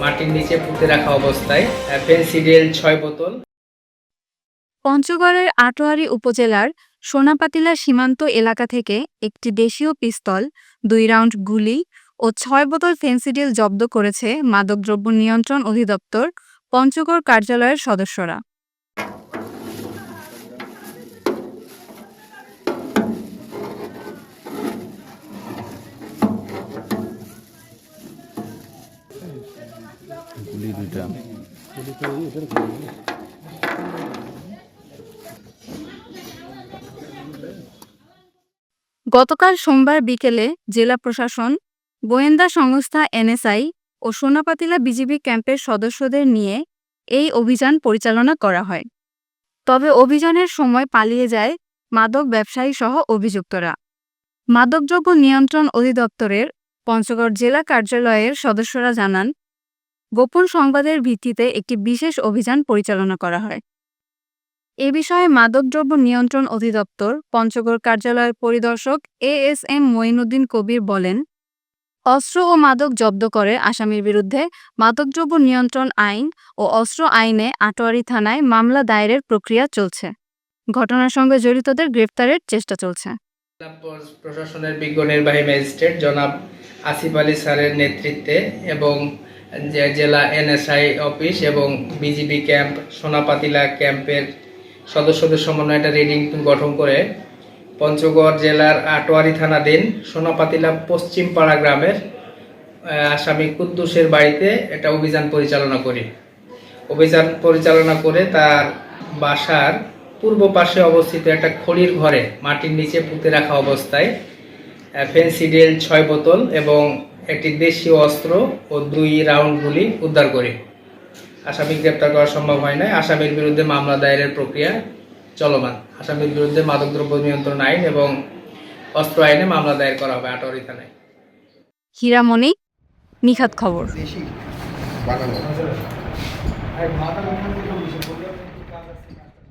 মাটির নিচে পুঁতে রাখা অবস্থায় ছয় বোতল। পঞ্চগড়ের আটোয়ারী উপজেলার সোনাপাতিলা সীমান্ত এলাকা থেকে একটি দেশীয় পিস্তল, দুই রাউন্ড গুলি ও ছয় বোতল ফেন্সিডিল জব্দ করেছে মাদকদ্রব্য নিয়ন্ত্রণ অধিদপ্তর, পঞ্চগড় কার্যালয়ের সদস্যরা। গুলি দুইটা। গতকাল সোমবার বিকেলে জেলা প্রশাসন, গোয়েন্দা সংস্থা এনএসআই ও সোনাপাতিলা বিজিবি ক্যাম্পের সদস্যদের নিয়ে এই অভিযান পরিচালনা করা হয়। তবে অভিযানের সময় পালিয়ে যায় মাদক ব্যবসায়ী সহ অভিযুক্তরা। মাদকদ্রব্য নিয়ন্ত্রণ অধিদপ্তরের পঞ্চগড় জেলা কার্যালয়ের সদস্যরা জানান গোপন সংবাদের ভিত্তিতে একটি বিশেষ অভিযান পরিচালনা করা হয়। এ বিষয়ে মাদকদ্রব্য নিয়ন্ত্রণ অধিদপ্তর, পঞ্চগড় কার্যালয়ের পরিদর্শক A S M Mainuddin Kabir বলেন, অস্ত্র ও মাদক জব্দ করে আসামির বিরুদ্ধে মাদকদ্রব্য নিয়ন্ত্রণ আইন ও অস্ত্র আইনে আটোয়ারি থানায় মামলা দায়েরের প্রক্রিয়া চলছে। ঘটনার সঙ্গে জড়িতদের গ্রেফতারের চেষ্টা চলছে। প্রশাসনের বিজ্ঞ নির্বাহী ম্যাজিস্ট্রেট জনাব আসিফ আলী স্যারের নেতৃত্বে এবং জেলা এনএসআই অফিস এবং বিজিবি ক্যাম্প, সোনাপাতিলা ক্যাম্পের সদস্যদের সমন্বয়ে একটা রিডিং গঠন করে পঞ্চগড় জেলার আটোয়ারি থানাধীন সোনাপাতিলা পশ্চিম পাড়া গ্রামের আসামি কুদ্দুসের বাড়িতে একটা অভিযান পরিচালনা করি। অভিযান পরিচালনা করে তার বাসার পূর্ব পাশে অবস্থিত একটা খড়ির ঘরে মাটির নিচে পুঁতে রাখা অবস্থায় ফেন্সিডেল ছয় বোতল এবং একটি দেশীয় অস্ত্র ও দুই রাউন্ড গুলি উদ্ধার করে। আসামি গ্রেপ্তার করা সম্ভব হয় না আসামির বিরুদ্ধে মামলা দায়েরের প্রক্রিয়া চলমান। আসামির বিরুদ্ধে মাদকদ্রব্য নিয়ন্ত্রণ আইন এবং অস্ত্র আইনে মামলা দায়ের করা হবে আটোয়ারি থানায়। হীরামণি নিখাত খবর।